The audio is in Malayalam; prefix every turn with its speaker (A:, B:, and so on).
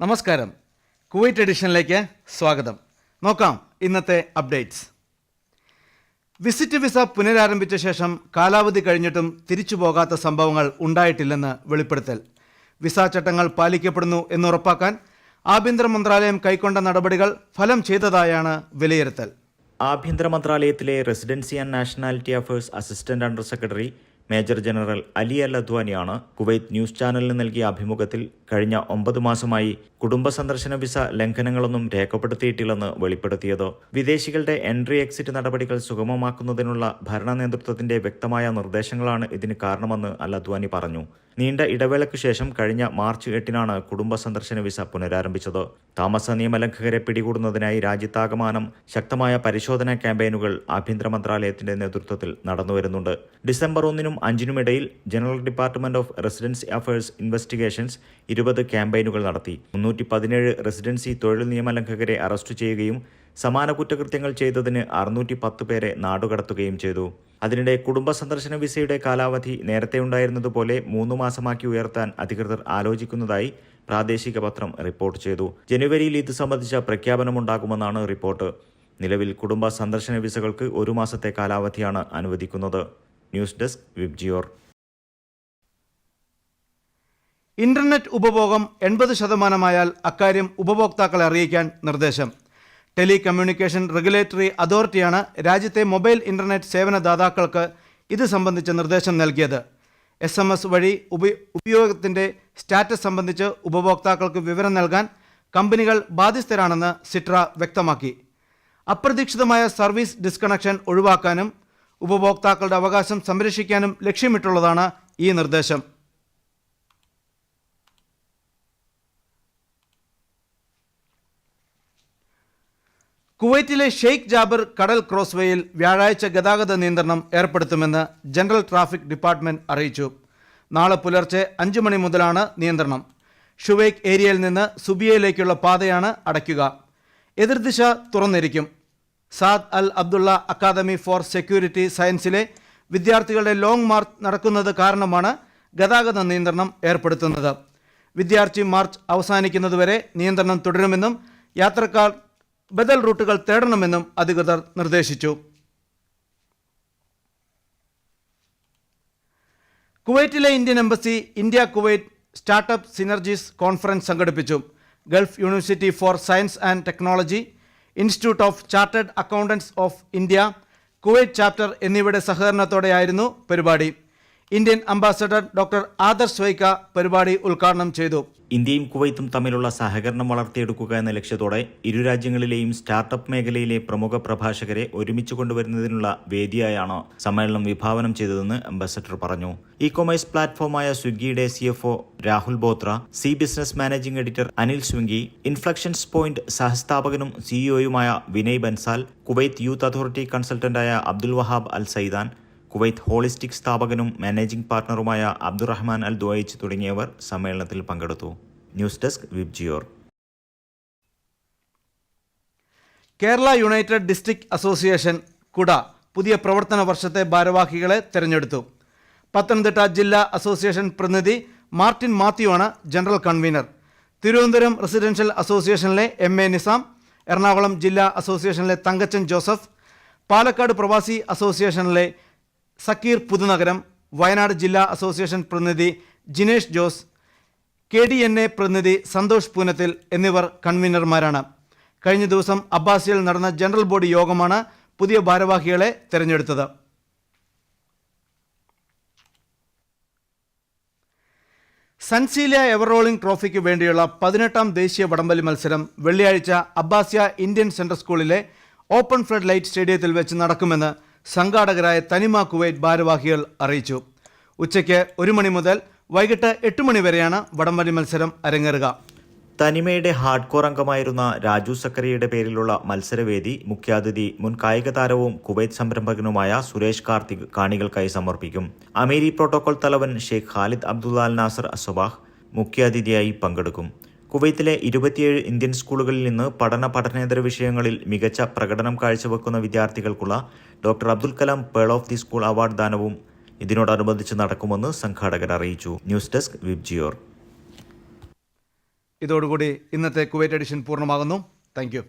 A: നമസ്കാരം. കുവൈറ്റ് എഡിഷനിലേക്ക് സ്വാഗതം. നോക്കാം ഇന്നത്തെ അപ്ഡേറ്റ്സ്. വിസിറ്റ് വിസ പുനരാരംഭിച്ച ശേഷം കാലാവധി കഴിഞ്ഞിട്ടും തിരിച്ചു പോകാത്ത സംഭവങ്ങൾ ഉണ്ടായിട്ടില്ലെന്ന് വെളിപ്പെടുത്തൽ. വിസ ചട്ടങ്ങൾ പാലിക്കപ്പെടുന്നു എന്നുറപ്പാക്കാൻ ആഭ്യന്തര മന്ത്രാലയം കൈക്കൊണ്ട നടപടികൾ ഫലം ചെയ്തതായാണ് വിലയിരുത്തൽ.
B: ആഭ്യന്തര മന്ത്രാലയത്തിലെ residency and nationality affairs assistant under secretary major general Ali Al അദ്വാനിയാണ് Kuwait news ചാനലിന് നൽകിയ അഭിമുഖത്തിൽ കഴിഞ്ഞ ഒമ്പത് മാസമായി കുടുംബ സന്ദർശന വിസ ലംഘനങ്ങളൊന്നും രേഖപ്പെടുത്തിയിട്ടില്ലെന്ന് വെളിപ്പെടുത്തിയത്. വിദേശികളുടെ എൻട്രി എക്സിറ്റ് നടപടികൾ സുഗമമാക്കുന്നതിനുള്ള ഭരണ നേതൃത്വത്തിന്റെ വ്യക്തമായ നിർദ്ദേശങ്ങളാണ് ഇതിന് കാരണമെന്ന് അൽ അദ്വാനി പറഞ്ഞു. നീണ്ട ഇടവേളയ്ക്ക് ശേഷം കഴിഞ്ഞ മാർച്ച് എട്ടിനാണ് കുടുംബ സന്ദർശന വിസ പുനരാരംഭിച്ചത്. താമസ നിയമലംഘകരെ പിടികൂടുന്നതിനായി രാജ്യത്താകമാനം ശക്തമായ പരിശോധനാ ക്യാമ്പയിനുകൾ ആഭ്യന്തര മന്ത്രാലയത്തിന്റെ നേതൃത്വത്തിൽ നടന്നുവരുന്നുണ്ട്. ഡിസംബർ ഒന്നിനും അഞ്ചിനുമിടയിൽ general department of residency affairs investigations ഇരുപത് ക്യാമ്പയിനുകൾ നടത്തി. മുന്നൂറ്റി റെസിഡൻസി തൊഴിൽ നിയമലംഘകരെ അറസ്റ്റ് ചെയ്യുകയും സമാന കുറ്റകൃത്യങ്ങൾ ചെയ്തതിന് അറുന്നൂറ്റി പത്ത് പേരെ നാടുകടത്തുകയും ചെയ്തു. അതിനിടെ കുടുംബ സന്ദർശന വിസയുടെ കാലാവധി നേരത്തെ ഉണ്ടായിരുന്നതുപോലെ മൂന്ന് മാസമാക്കി ഉയർത്താൻ അധികൃതർ ആലോചിക്കുന്നതായി പ്രാദേശിക പത്രം റിപ്പോർട്ട് ചെയ്തു. ജനുവരിയിൽ ഇത് സംബന്ധിച്ച പ്രഖ്യാപനമുണ്ടാകുമെന്നാണ് റിപ്പോർട്ട്. നിലവിൽ കുടുംബ സന്ദർശന വിസകൾക്ക് ഒരു മാസത്തെ കാലാവധിയാണ് അനുവദിക്കുന്നത്. News desk VIBGYOR.
A: ഇന്റർനെറ്റ് ഉപഭോഗം എൺപത് ശതമാനമായാൽ അക്കാര്യം ഉപഭോക്താക്കളെ അറിയിക്കാൻ നിർദ്ദേശം. ടെലി കമ്മ്യൂണിക്കേഷൻ റെഗുലേറ്ററി അതോറിറ്റിയാണ് രാജ്യത്തെ മൊബൈൽ ഇന്റർനെറ്റ് സേവനദാതാക്കൾക്ക് ഇത് സംബന്ധിച്ച നിർദ്ദേശം നൽകിയത്. എസ് എം എസ് വഴി ഉപ ഉപയോഗത്തിന്റെ സ്റ്റാറ്റസ് സംബന്ധിച്ച് ഉപഭോക്താക്കൾക്ക് വിവരം നൽകാൻ കമ്പനികൾ ബാധ്യസ്ഥരാണെന്ന് സിട്ര വ്യക്തമാക്കി. അപ്രതീക്ഷിതമായ സർവീസ് ഡിസ്കണക്ഷൻ ഒഴിവാക്കാനും ഉപഭോക്താക്കളുടെ അവകാശം സംരക്ഷിക്കാനും ലക്ഷ്യമിട്ടുള്ളതാണ് ഈ നിർദ്ദേശം. കുവൈറ്റിലെ ഷെയ്ഖ് ജാബിർ കടൽ ക്രോസ്വേയിൽ വ്യാഴാഴ്ച ഗതാഗത നിയന്ത്രണം ഏർപ്പെടുത്തുമെന്ന് ജനറൽ ട്രാഫിക് ഡിപ്പാർട്ട്മെന്റ് അറിയിച്ചു. നാളെ പുലർച്ചെ അഞ്ച് മണി മുതലാണ് നിയന്ത്രണം. ഷുവൈക്ക് ഏരിയയിൽ നിന്ന് സുബിയയിലേക്കുള്ള പാതയാണ് അടയ്ക്കുക. എതിർദിശ തുറന്നിരിക്കും. Saad Al Abdullah academy for security സയൻസിലെ വിദ്യാർത്ഥികളുടെ ലോങ് മാർച്ച് നടക്കുന്നത് കാരണമാണ് ഗതാഗത നിയന്ത്രണം ഏർപ്പെടുത്തുന്നത്. വിദ്യാർത്ഥി മാർച്ച് അവസാനിക്കുന്നതുവരെ നിയന്ത്രണം തുടരുമെന്നും യാത്രക്കാർ ബദൽ റൂട്ടുകൾ തേടണമെന്നും അധികൃതർ നിർദ്ദേശിച്ചു. കുവൈറ്റിലെ Indian embassy India Kuwait startup synergies conference സംഘടിപ്പിച്ചു. Gulf university for science and technology institute of chartered accountants of India Kuwait chapter എന്നിവയുടെ സഹകരണത്തോടെയായിരുന്നു പരിപാടി. Indian ambassador doctor Adarsh Swaika പരിപാടി ഉദ്ഘാടനം ചെയ്തു.
B: ഇന്ത്യയും കുവൈത്തും തമ്മിലുള്ള സഹകരണം വളർത്തിയെടുക്കുക എന്ന ലക്ഷ്യത്തോടെ ഇരു രാജ്യങ്ങളിലെയും സ്റ്റാർട്ടപ്പ് മേഖലയിലെ പ്രമുഖ പ്രഭാഷകരെ ഒരുമിച്ച് കൊണ്ടുവരുന്നതിനുള്ള വേദിയായാണ് സമ്മേളനം വിഭാവനം ചെയ്തതെന്ന് അംബാസഡർ പറഞ്ഞു. ഇ കൊമേഴ്സ് പ്ലാറ്റ്ഫോമായ സ്വിഗ്ഗിയുടെ C F Rahul Bothra C business managing editor Anil Singhvi inflections point സഹസ്ഥാപകനും സിഇഒയുമായ Vinay Bansal Kuwait youth authority കൺസൾട്ടന്റായ Abdul Wahab Al Zaidan Kuwait holistic സ്ഥാപകനും managing പാർട്ണറുമായ അബ്ദുറഹ്മാൻ അൽ ദുവൈച്ച് തുടങ്ങിയവർ സമ്മേളനത്തിൽ പങ്കെടുത്തു. News desk Vibgyor
A: Kerala united district association കുട പുതിയ പ്രവർത്തന വർഷത്തെ ഭാരവാഹികളെ തെരഞ്ഞെടുത്തു. പത്തനംതിട്ട ജില്ലാ അസോസിയേഷൻ പ്രതിനിധി മാർട്ടിൻ മാത്യു ആണ് ജനറൽ കൺവീനർ. തിരുവനന്തപുരം റെസിഡൻഷ്യൽ അസോസിയേഷനിലെ എം എ നിസാം എറണാകുളം ജില്ലാ അസോസിയേഷനിലെ തങ്കച്ചൻ ജോസഫ് പാലക്കാട് പ്രവാസി അസോസിയേഷനിലെ സക്കീർ പുതുനഗരം വയനാട് ജില്ലാ അസോസിയേഷൻ പ്രതിനിധി Jinesh Jose K D N A പ്രതിനിധി സന്തോഷ് പൂനത്തിൽ എന്നിവർ കൺവീനർമാരാണ്. കഴിഞ്ഞ ദിവസം അബ്ബാസിയിൽ നടന്ന ജനറൽ ബോഡി യോഗമാണ് പുതിയ ഭാരവാഹികളെ തെരഞ്ഞെടുത്തത്. സൻസീലിയ എവറോളിംഗ് ട്രോഫിക്ക് വേണ്ടിയുള്ള പതിനെട്ടാം ദേശീയ വടംവലി മത്സരം വെള്ളിയാഴ്ച അബ്ബാസിയ ഇന്ത്യൻ സെൻട്രൽ സ്കൂളിലെ ഓപ്പൺ ഫ്ലഡ് ലൈറ്റ് സ്റ്റേഡിയത്തിൽ വെച്ച് നടക്കുമെന്ന് സംഘാടകരായ തനിമ കുവൈറ്റ് ഭാരവാഹികൾ അറിയിച്ചു. ഉച്ചയ്ക്ക് ഒരു മണി മുതൽ വൈകിട്ട് എട്ട് മണി വരെയാണ് വടംവലി മത്സരം അരങ്ങേറുക.
B: തനിമയുടെ ഹാർഡ് കോർ അംഗമായിരുന്ന രാജു സക്കറിയുടെ പേരിലുള്ള മത്സരവേദി മുഖ്യാതിഥി മുൻ കായിക താരവും കുവൈത്ത് സംരംഭകനുമായ സുരേഷ് കാർത്തിക് കാണികൾക്കായി സമർപ്പിക്കും. അമേരി പ്രോട്ടോകോൾ തലവൻ Sheikh Khalid Abdullah Al Nasser Al Sabah മുഖ്യാതിഥിയായി പങ്കെടുക്കും. കുവൈത്തിലെ ഇരുപത്തിയേഴ് ഇന്ത്യൻ സ്കൂളുകളിൽ നിന്ന് പഠന പഠനേതര വിഷയങ്ങളിൽ മികച്ച പ്രകടനം കാഴ്ചവെക്കുന്ന വിദ്യാർത്ഥികൾക്കുള്ള doctor Abdul Kalam pearl of the school award ദാനവും ഇതിനോടനുബന്ധിച്ച് നടക്കുമെന്ന് സംഘാടകർ അറിയിച്ചു. ന്യൂസ് ഡെസ്ക് വിബ്ജിയോർ
A: ഇതോടുകൂടി ഇന്നത്തെ കുവൈറ്റ് എഡിഷൻ പൂർണമാകുന്നു. താങ്ക്